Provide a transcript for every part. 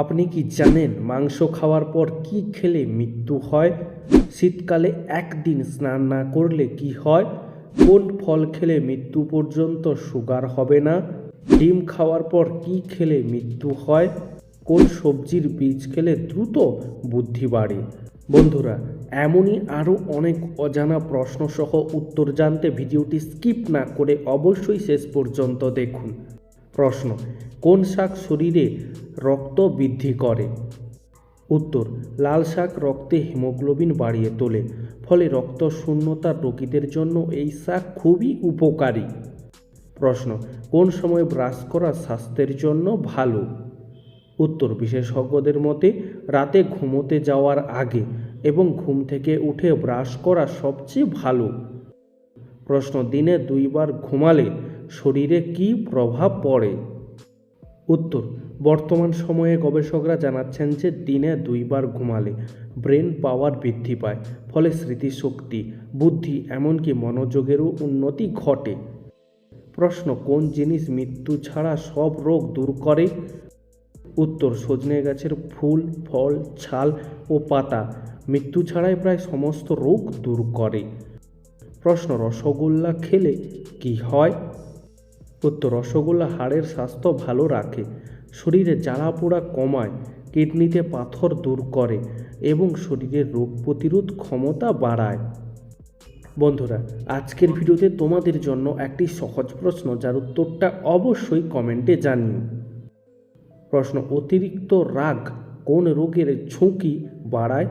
আপনি কি জানেন মাংস খাওয়ার পর কি খেলে মৃত্যু হয়? শীতকালে একদিন স্নান না করলে কি হয়? কোন ফল খেলে মৃত্যু পর্যন্ত সুগার হবে না? ডিম খাওয়ার পর কি খেলে মৃত্যু হয়? কোন সবজির বীজ খেলে দ্রুত বুদ্ধি বাড়ে? বন্ধুরা, এমনই আরও অনেক অজানা প্রশ্নসহ উত্তর জানতে ভিডিওটি স্কিপ না করে অবশ্যই শেষ পর্যন্ত দেখুন। প্রশ্ন, কোন শাক শরীরে রক্ত বৃদ্ধি করে। উত্তর, লাল শাক রক্তে হিমোগ্লোবিন বাড়িয়ে তোলে, ফলে রক্ত শূন্যতার রোগীদের জন্য এই শাক খুবই উপকারী। প্রশ্ন, কোন সময় ব্রাশ করা স্বাস্থ্যের জন্য ভালো? উত্তর, বিশেষজ্ঞদের মতে, রাতে ঘুমোতে যাওয়ার আগে এবং ঘুম থেকে উঠে ব্রাশ করা সবচেয়ে ভালো। প্রশ্ন, দিনে দুইবার ঘুমালে শরীরে কি প্রভাব পড়ে? উত্তর বর্তমান সময়ে গবেষকরা জানাচ্ছেন যে দিনে দুইবার ঘুমালে ব্রেন পাওয়ার বৃদ্ধি পায়, ফলে স্মৃতিশক্তি, বুদ্ধি, এমনকি মনোযোগেরও উন্নতি ঘটে। প্রশ্ন, কোন জিনিস মৃত্যু ছাড়া সব রোগ দূর করে? উত্তর, সজনে গাছের ফুল, ফল, ছাল ও পাতা মৃত্যু ছাড়াই প্রায় সমস্ত রোগ দূর করে। প্রশ্ন, রসগোল্লা খেলে কি হয়? উত্তর, রসগোল্লা হাড়ের স্বাস্থ্য ভালো রাখে শরীরে জ্বালা পোড়া কমায়, কিডনিতে পাথর দূর করে এবং শরীরের রোগ প্রতিরোধ ক্ষমতা বাড়ায়। বন্ধুরা, আজকের ভিডিওতে তোমাদের জন্য একটি সহজ প্রশ্ন, যার উত্তরটা অবশ্যই কমেন্টে জানিও। প্রশ্ন, অতিরিক্ত রাগ কোন রোগের ঝুঁকি বাড়ায়?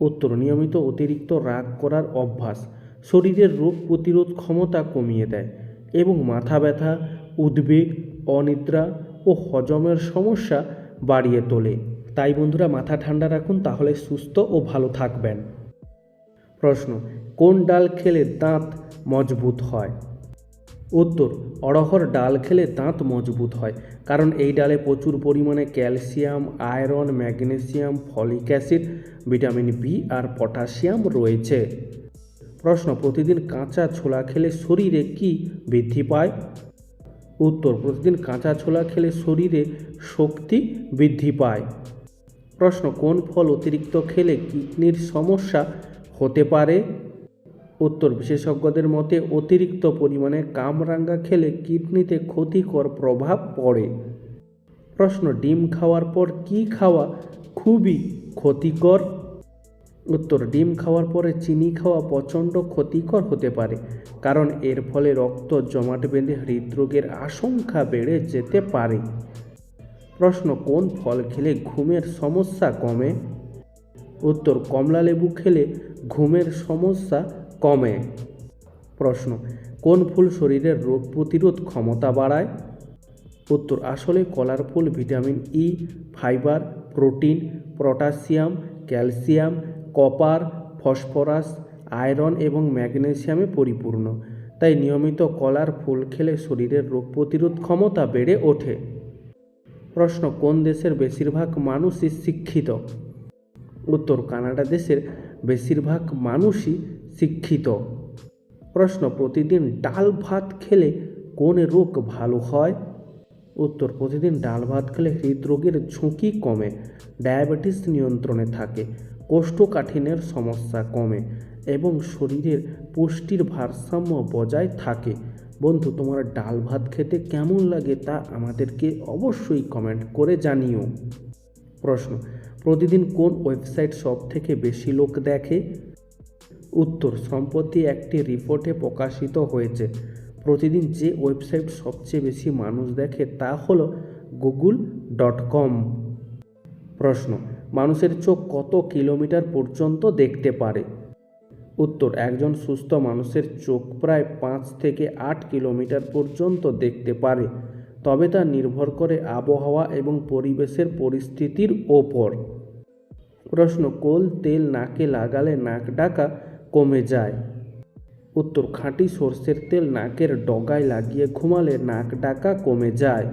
উত্তর, নিয়মিত অতিরিক্ত রাগ করার অভ্যাস শরীরের রোগ প্রতিরোধ ক্ষমতা কমিয়ে দেয় এবং মাথা ব্যথা, উদ্বেগ, অনিদ্রা ও হজমের সমস্যা বাড়িয়ে তোলে। তাই বন্ধুরা মাথা ঠান্ডা রাখুন, তাহলে সুস্থ ও ভালো থাকবেন। প্রশ্ন, কোন ডাল খেলে দাঁত মজবুত হয়? উত্তর, অড়হর ডাল খেলে দাঁত মজবুত হয়, কারণ এই ডালে প্রচুর পরিমাণে calcium, iron, magnesium, folic acid, vitamin B আর পটাশিয়াম রয়েছে। প্রশ্ন, প্রতিদিন কাঁচা ছোলা খেলে শরীরে কি বৃদ্ধি পায়? উত্তর প্রতিদিন কাঁচা ছোলা খেলে শরীরে শক্তি বৃদ্ধি পায়। প্রশ্ন, কোন ফল অতিরিক্ত খেলে কিডনির সমস্যা হতে পারে? উত্তর, বিশেষজ্ঞদের মতে অতিরিক্ত পরিমাণে কামরাঙ্গা খেলে কিডনিতে ক্ষতিকর প্রভাব পড়ে। প্রশ্ন, ডিম খাওয়ার পর কি খাওয়া খুবই ক্ষতিকর? উত্তর, ডিম খাওয়ার পরে চিনি খাওয়া প্রচণ্ড ক্ষতিকর হতে পারে, কারণ এর ফলে রক্ত জমাট বেঁধে হৃদরোগের আশঙ্কা বেড়ে যেতে পারে। প্রশ্ন, কোন ফল খেলে ঘুমের সমস্যা কমে? উত্তর, কমলা লেবু খেলে ঘুমের সমস্যা কমে। প্রশ্ন, কোন ফুল শরীরের রোগ প্রতিরোধ ক্ষমতা বাড়ায়? উত্তর, আসলে কলার ফুল vitamin E, fibre, protein, potassium, calcium copper, phosphorus, iron এবং ম্যাগনেসিয়ামে পরিপূর্ণ। তাই নিয়মিত কলার ফুল খেলে শরীরের রোগ প্রতিরোধ ক্ষমতা বেড়ে ওঠে। প্রশ্ন, কোন দেশের বেশিরভাগ মানুষই শিক্ষিত? উত্তর, কানাডা দেশের বেশিরভাগ মানুষই শিক্ষিত। প্রশ্ন, প্রতিদিন ডাল ভাত খেলে কোন রোগ ভালো হয়? উত্তর, প্রতিদিন ডাল ভাত খেলে হৃদরোগের ঝুঁকি কমে, ডায়াবেটিস নিয়ন্ত্রণে থাকে। কোষ্ঠকাঠিন্যের সমস্যা কমে এবং শরীরের পুষ্টির ভারসাম্য বজায় থাকে। বন্ধু, তোমার ডাল ভাত খেতে কেমন লাগে তা আমাদেরকে অবশ্যই কমেন্ট করে জানিও। প্রশ্ন, প্রতিদিন কোন ওয়েবসাইট সব থেকে বেশি লোক দেখে? উত্তর, সম্প্রতি একটি রিপোর্টে প্রকাশিত হয়েছে। প্রতিদিন যে ওয়েবসাইট সবচেয়ে বেশি মানুষ দেখে তা হল গুগল ডট কম প্রশ্ন মানুষের চোখ কত কিলোমিটার পর্যন্ত দেখতে পারে? উত্তর, একজন সুস্থ মানুষের চোখ প্রায় পাঁচ থেকে আট কিলোমিটার পর্যন্ত দেখতে পারে, তবে তা নির্ভর করে আবহাওয়া এবং পরিবেশের পরিস্থিতির ওপর। প্রশ্ন, কোল তেল নাকে লাগালে নাক ডাকা কমে যায়? উত্তর, খাঁটি সর্ষের তেল নাকের ডগায় লাগিয়ে ঘুমালে নাক ডাকা কমে যায়।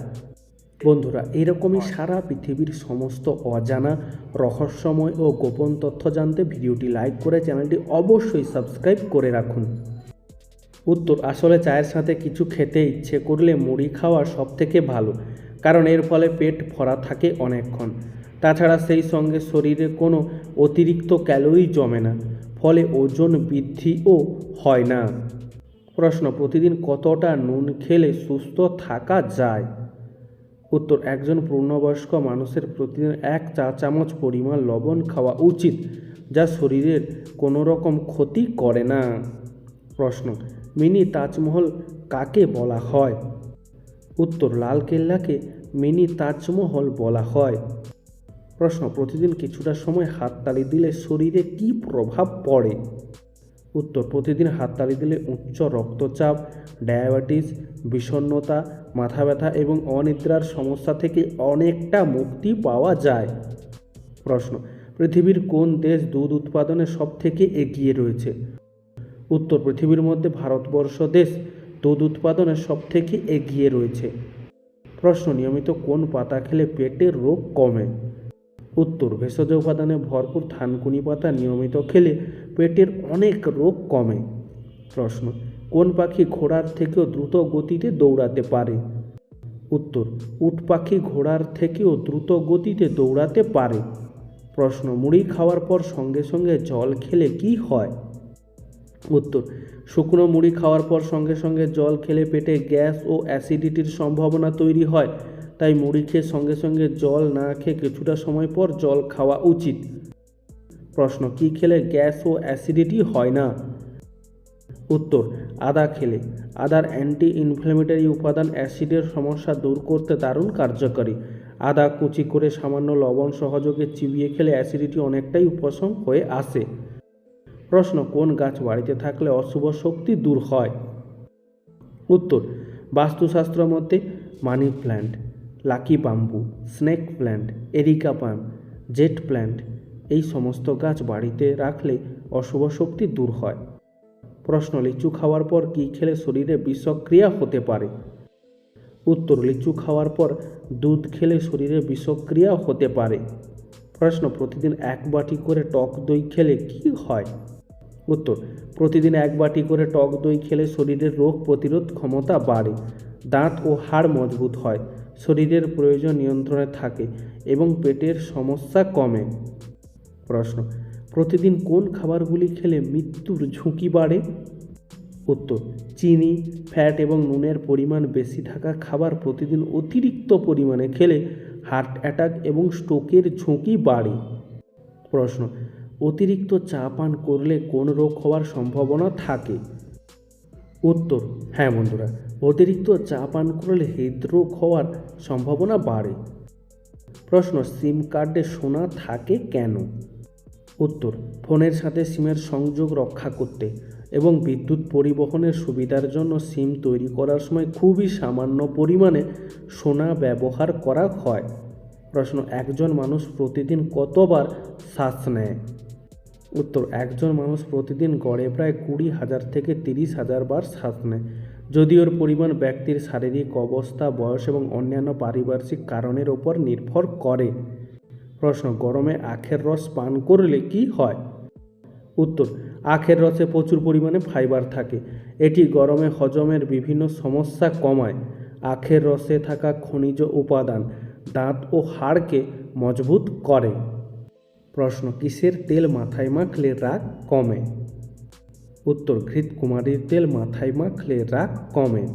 বন্ধুরা এরকমই সারা পৃথিবীর সমস্ত অজানা রহস্যময় ও গোপন তথ্য জানতে ভিডিওটি লাইক করে চ্যানেলটি অবশ্যই সাবস্ক্রাইব করে রাখুন। উত্তর আসলে চায়ের সাথে কিছু খেতে ইচ্ছে করলে মুড়ি খাওয়া সব থেকে ভালো কারণ এর ফলে পেট ভরা থাকে অনেকক্ষণ। তাছাড়া সেই সঙ্গে শরীরে কোনো অতিরিক্ত ক্যালোরি জমে না ফলে ওজন বৃদ্ধিও হয় না। প্রশ্ন প্রতিদিন কতটা নুন খেলে সুস্থ থাকা যায়? উত্তর, একজন পূর্ণবয়স্ক মানুষের প্রতিদিন এক চা চামচ পরিমাণ লবণ খাওয়া উচিত, যা শরীরের কোনো রকম ক্ষতি করে না? প্রশ্ন, মিনি তাজমহল কাকে বলা হয়? উত্তর, লালকেল্লাকে মিনি তাজমহল বলা হয়। প্রশ্ন, প্রতিদিন কিছুটা সময় হাততালি দিলে শরীরে কী প্রভাব পড়ে? উত্তর, প্রতিদিন হাততালি দিলে উচ্চ রক্তচাপ, ডায়াবেটিস, বিষণ্ণতা মাথা ব্যথা এবং অনিদ্রার সমস্যা থেকে অনেকটা মুক্তি পাওয়া যায়। প্রশ্ন, পৃথিবীর কোন দেশ দুধ উৎপাদনে সব থেকে এগিয়ে রয়েছে? উত্তর, পৃথিবীর মধ্যে ভারতবর্ষ দেশ দুধ উৎপাদনে সব থেকে এগিয়ে রয়েছে। প্রশ্ন, নিয়মিত কোন পাতা খেলে পেটের রোগ কমে? উত্তর, ভেষজ উপাদানে ভরপুর থানকুনি পাতা নিয়মিত খেলে পেটের অনেক রোগ কমে। প্রশ্ন কোন পাখি ঘোড়ার থেকেও দ্রুত গতিতে দৌড়াতে পারে? উত্তর, উট পাখি ঘোড়ার থেকেও দ্রুত গতিতে দৌড়াতে পারে। প্রশ্ন, মুড়ি খাওয়ার পর সঙ্গে সঙ্গে জল খেলে কি হয়? উত্তর, শুকনো মুড়ি খাওয়ার পর সঙ্গে সঙ্গে জল খেলে পেটে গ্যাস ও অ্যাসিডিটির সম্ভাবনা তৈরি হয়। তাই মুড়ি খেয়ে সঙ্গে সঙ্গে জল না খেয়ে কিছুটা সময় পর জল খাওয়া উচিত। প্রশ্ন, কি খেলে গ্যাস ও অ্যাসিডিটি হয় না? উত্তর, আদা খেলে। আদার অ্যান্টি ইনফ্ল্যামেটরি উপাদান অ্যাসিডের সমস্যা দূর করতে দারুণ কার্যকরী। আদা কুচি করে সামান্য লবণ সহযোগে চিবিয়ে খেলে অ্যাসিডিটি অনেকটাই উপশম হয়ে আসে। প্রশ্ন, কোন গাছ বাড়িতে থাকলে অশুভ শক্তি দূর হয়? উত্তর, বাস্তুশাস্ত্র মধ্যে money plant, lucky bamboo snake plant, areca palm, jade plant, এই সমস্ত গাছ বাড়িতে রাখলে অশুভ শক্তি দূর হয়। প্রশ্ন, লিচু খাওয়ার পর কী খেলে শরীরে বিষক্রিয়া হতে পারে? উত্তর, লিচু খাওয়ার পর দুধ খেলে শরীরে বিষক্রিয়া হতে পারে। প্রশ্ন, প্রতিদিন এক বাটি করে টক দই খেলে কি হয়? উত্তর, প্রতিদিন এক বাটি করে টক দই খেলে শরীরের রোগ প্রতিরোধ ক্ষমতা বাড়ে, দাঁত ও হাড় মজবুত হয়, শরীরের প্রয়োজন নিয়ন্ত্রণে থাকে এবং পেটের সমস্যা কমে। প্রশ্ন প্রতিদিন কোন খাবারগুলি খেলে মৃত্যুর ঝুঁকি বাড়ে? উত্তর, চিনি ফ্যাট এবং নুনের পরিমাণ বেশি থাকা খাবার প্রতিদিন অতিরিক্ত পরিমাণে খেলে হার্ট অ্যাটাক এবং স্ট্রোকের ঝুঁকি বাড়ে। প্রশ্ন, অতিরিক্ত চা পান করলে কোন রোগ হওয়ার সম্ভাবনা থাকে? উত্তর হ্যাঁ বন্ধুরা, অতিরিক্ত চা পান করলে হৃদরোগ হওয়ার সম্ভাবনা বাড়ে। প্রশ্ন, সিম কার্ডে সোনা থাকে কেন? উত্তর, ফোনের সাথে সিমের সংযোগ রক্ষা করতে এবং বিদ্যুৎ পরিবহনের সুবিধার জন্য সিম তৈরি করার সময় খুবই সামান্য পরিমাণে সোনা ব্যবহার করা হয়। প্রশ্ন, একজন মানুষ প্রতিদিন কতবার শ্বাস নেয়? উত্তর, একজন মানুষ প্রতিদিন গড়ে প্রায় কুড়ি হাজার থেকে তিরিশ হাজার বার শ্বাস নেয়। যদিও পরিমাণ ব্যক্তির শারীরিক অবস্থা, বয়স এবং অন্যান্য পারিপার্শ্বিক কারণের ওপর নির্ভর করে। প্রশ্ন, গরমে আখের রস পান করলে কি হয়? উত্তর, আখের রসে প্রচুর পরিমাণে ফাইবার থাকে। এটি গরমে হজমের বিভিন্ন সমস্যা কমায়। আখের রসে থাকা খনিজ উপাদান, দাঁত ও হাড়কে মজবুত করে। প্রশ্ন, কিসের তেল মাথায় মাখলে রাগ কমে? উত্তর, ঘৃতকুমারীর তেল মাথায় মাখলে রাগ কমে।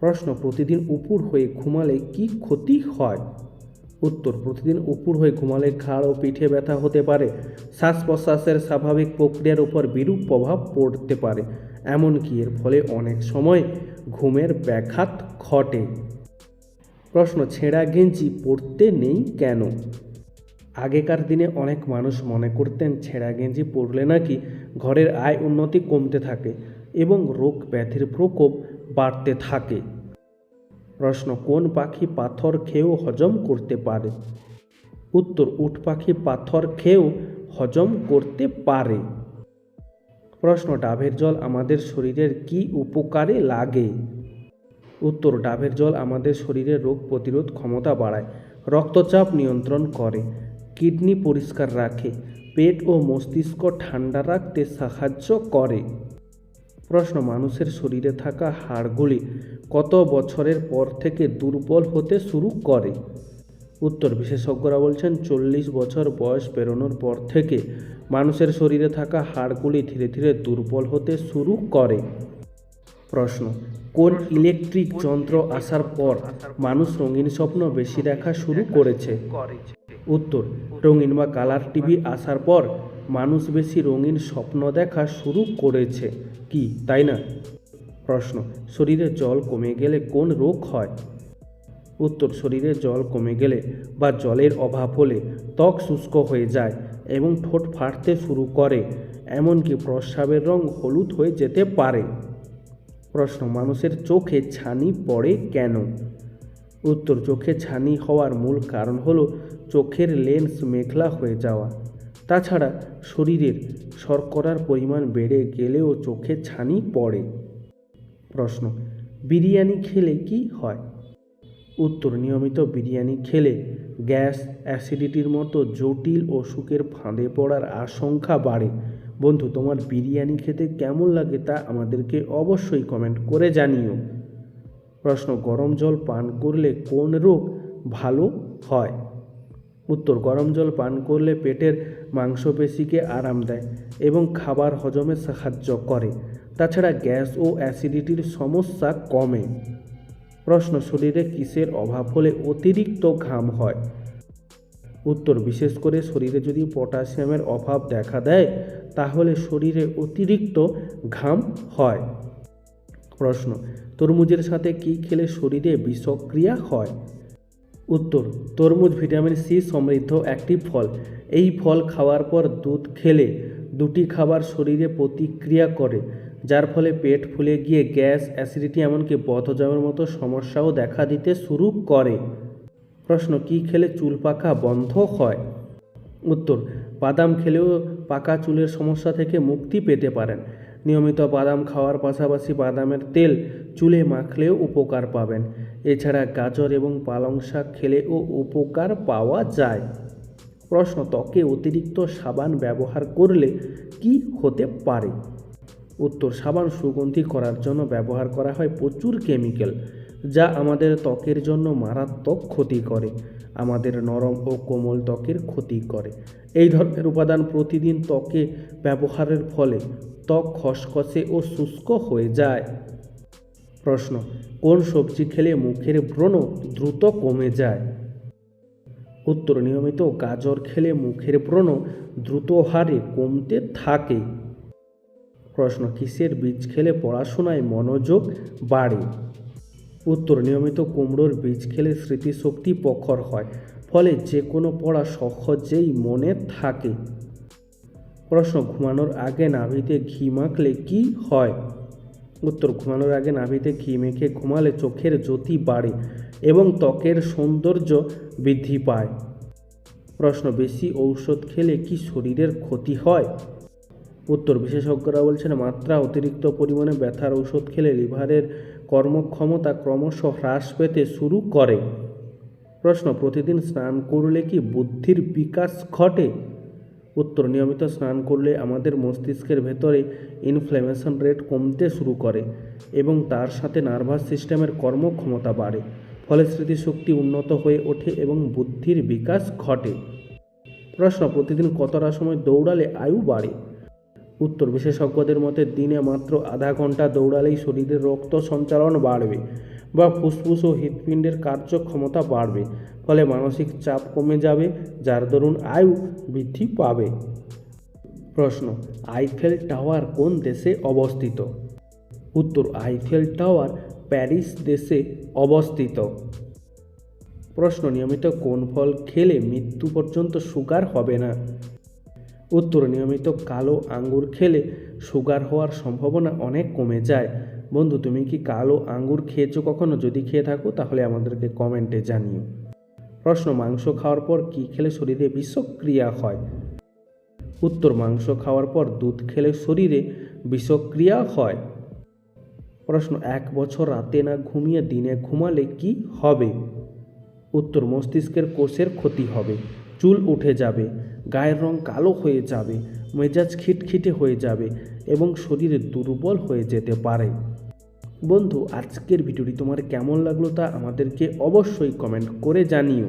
প্রশ্ন, প্রতিদিন উপুর হয়ে ঘুমালে কি ক্ষতি হয়? উত্তর, প্রতিদিন উপুর হয়ে ঘুমালে ঘাড় ও পিঠে ব্যথা হতে পারে। শ্বাস প্রশ্বাসের স্বাভাবিক প্রক্রিয়ার উপর বিরূপ প্রভাব পড়তে পারে। এমনকি এর ফলে অনেক সময় ঘুমের ব্যাঘাত ঘটে। প্রশ্ন, ছেঁড়া গেঞ্জি পরতে নেই কেন? আগেকার দিনে অনেক মানুষ মনে করতেন ছেঁড়া গেঞ্জি পরলে নাকি ঘরের আয় উন্নতি কমতে থাকে এবং রোগ ব্যাধির প্রকোপ বাড়তে থাকে। প্রশ্ন, কোন পাখি পাথর খেয়েও হজম করতে পারে? উত্তর, উট পাখি পাথর খেয়েও হজম করতে পারে। প্রশ্ন, ডাবের জল আমাদের শরীরের কি উপকারে লাগে? উত্তর, ডাবের জল আমাদের শরীরের রোগ প্রতিরোধ ক্ষমতা বাড়ায়, রক্তচাপ নিয়ন্ত্রণ করে, কিডনি পরিষ্কার রাখে, পেট ও মস্তিষ্ক ঠান্ডা রাখতে সাহায্য করে। প্রশ্ন, মানুষের শরীরে থাকা হাড়গুলি কত বছরের পর থেকে দুর্বল হতে শুরু করে? উত্তর, বিশেষজ্ঞরা বলছেন, চল্লিশ বছর বয়স পেরোনোর পর থেকে মানুষের শরীরে থাকা হাড়গুলি ধীরে ধীরে দুর্বল হতে শুরু করে। প্রশ্ন, কোন ইলেকট্রিক যন্ত্র আসার পর মানুষ রঙিন স্বপ্ন বেশি দেখা শুরু করেছে? উত্তর, রঙিন বা কালার টিভি আসার পর মানুষ বেশি রঙিন স্বপ্ন দেখা শুরু করেছে। কি, তাই না? প্রশ্ন, শরীরে জল কমে গেলে কোন রোগ হয়? উত্তর, শরীরে জল কমে গেলে বা জলের অভাব হলে ত্বক শুষ্ক হয়ে যায় এবং ঠোঁট ফাটতে শুরু করে, এমনকি প্রস্রাবের রং হলুদ হয়ে যেতে পারে। প্রশ্ন, মানুষের চোখে ছানি পড়ে কেন? উত্তর, চোখে ছানি হওয়ার মূল কারণ হলো চোখের লেন্স মেঘলা হয়ে যাওয়া। তাছাড়া শরীরের শর্করার পরিমাণ বেড়ে গেলেও চোখে ছানি পড়ে। প্রশ্ন, বিরিয়ানি খেলে কি হয়? উত্তর, নিয়মিত বিরিয়ানি খেলে গ্যাস অ্যাসিডিটির মতো জটিল অসুখের ফাঁদে পড়ার আশঙ্কা বাড়ে। বন্ধু, তোমার বিরিয়ানি খেতে কেমন লাগে তা আমাদেরকে অবশ্যই কমেন্ট করে জানিও। প্রশ্ন, গরম জল পান করলে কোন রোগ ভালো হয়? উত্তর, গরম জল পান করলে পেটের মাংসপেশিকে আরাম দেয় এবং খাবার হজমে সাহায্য করে। তাছাড়া গ্যাস ও অ্যাসিডিটির সমস্যা কমে। প্রশ্ন, শরীরে কিসের অভাব হলে অতিরিক্ত ঘাম হয়? উত্তর, বিশেষ করে শরীরে যদি পটাশিয়ামের অভাব দেখা দেয়, তাহলে শরীরে অতিরিক্ত ঘাম হয়। প্রশ্ন, তরমুজের সাথে কি খেলে শরীরে বিষক্রিয়া হয়? উত্তর, তরমুজ ভিটামিন সি সমৃদ্ধ একটি ফল। এই ফল খাওয়ার পর দুধ খেলে, দুটি খাবার শরীরে প্রতিক্রিয়া করে, যার ফলে পেট ফুলে গিয়ে গ্যাস, অ্যাসিডিটি, এমনকি বদহজমের মতো সমস্যাও দেখা দিতে শুরু করে। প্রশ্ন, কি খেলে চুল পাকা বন্ধ হয়? উত্তর, বাদাম খেলেও পাকা চুলের সমস্যা থেকে মুক্তি পেতে পারেন। নিয়মিত বাদাম খাওয়ার পাশাপাশি বাদামের তেল চুলে মাখলেও উপকার পাবেন। এছাড়া গাজর এবং পালং শাক খেলেও উপকার পাওয়া যায়। প্রশ্ন, ত্বকে অতিরিক্ত সাবান ব্যবহার করলে কি হতে পারে? উত্তর, সাবান সুগন্ধি করার জন্য ব্যবহার করা হয় প্রচুর কেমিক্যাল, যা আমাদের ত্বকের জন্য মারাত্মক ক্ষতি করে। আমাদের নরম ও কোমল ত্বকের ক্ষতি করে। এই ধরনের উপাদান প্রতিদিন ত্বকে ব্যবহারের ফলে ত্বক খসখসে ও শুষ্ক হয়ে যায়। প্রশ্ন, কোন সবজি খেলে মুখের ব্রণ দ্রুত কমে যায়? উত্তর, নিয়মিত গাজর খেলে মুখের ব্রণ দ্রুত হারে কমতে থাকে। প্রশ্ন, কিসের বীজ খেলে পড়াশোনায় মনোযোগ বাড়ে? উত্তর, নিয়মিত কুমড়োর বীজ খেলে স্মৃতিশক্তি প্রখর হয়, ফলে যে কোনো পড়া সহজেই মনে থাকে। প্রশ্ন, ঘুমানোর আগে নাভিতে ঘি মাখলে কি হয়? উত্তর, ঘুমানোর আগে নাভিতে ঘি মেখে ঘুমালে চোখের জ্যোতি বাড়ে এবং ত্বকের সৌন্দর্য বৃদ্ধি পায়। প্রশ্ন, বেশি ঔষধ খেলে কি শরীরের ক্ষতি হয়? উত্তর, বিশেষজ্ঞরা বলছেন, মাত্রা অতিরিক্ত পরিমাণে ব্যথার ঔষধ খেলে লিভারের কর্মক্ষমতা ক্রমশ হ্রাস পেতে শুরু করে। প্রশ্ন, প্রতিদিন স্নান করলে কি বুদ্ধির বিকাশ ঘটে? উত্তর, নিয়মিত স্নান করলে আমাদের মস্তিষ্কের ভেতরে ইনফ্ল্যামেশন রেট কমতে শুরু করে এবং তার সাথে নার্ভাস সিস্টেমের কর্মক্ষমতা বাড়ে, ফলে স্মৃতিশক্তি উন্নত হয়ে ওঠে এবং বুদ্ধির বিকাশ ঘটে। প্রশ্ন, প্রতিদিন কতটা সময় দৌড়ালে আয়ু বাড়ে? উত্তর, বিশেষজ্ঞদের মতে দিনে মাত্র আধা ঘণ্টা দৌড়ালেই শরীরের রক্ত সঞ্চালন বাড়বে বা ফুসফুস ও হৃৎপিণ্ডের কার্যক্ষমতা বাড়বে, ফলে মানসিক চাপ কমে যাবে, যার দরুন আয়ু বৃদ্ধি পাবে। প্রশ্ন, আইফেল টাওয়ার কোন দেশে অবস্থিত? উত্তর, আইফেল টাওয়ার প্যারিস দেশে অবস্থিত। প্রশ্ন, নিয়মিত কোন ফল খেলে মৃত্যু পর্যন্ত সুগার হবে না? উত্তর নিয়মিত কালো আঙ্গুর খেলে সুগার হওয়ার সম্ভাবনা অনেক কমে যায়। বন্ধু, তুমি কি কালো আঙ্গুর খেয়েছো কখনো? যদি খেয়ে থাকো, তাহলে আমাদেরকে কমেন্টে জানিও। প্রশ্ন, মাংস খাওয়ার পর কি খেলে শরীরে বিষক্রিয়া হয়? উত্তর, মাংস খাওয়ার পর দুধ খেলে শরীরে বিষক্রিয়া হয়। প্রশ্ন, এক বছর রাতে না ঘুমিয়ে দিনে ঘুমালে কি হবে? উত্তর, মস্তিষ্কের কোষের ক্ষতি হবে। চুল উঠে যাবে। গায়ের রং কালো হয়ে যাবে, মেজাজ খিটখিটে হয়ে যাবে এবং শরীরে দুর্বল হয়ে যেতে পারে। বন্ধু, আজকের ভিডিওটি তোমার কেমন লাগল তা আমাদেরকে অবশ্যই কমেন্ট করে জানিও।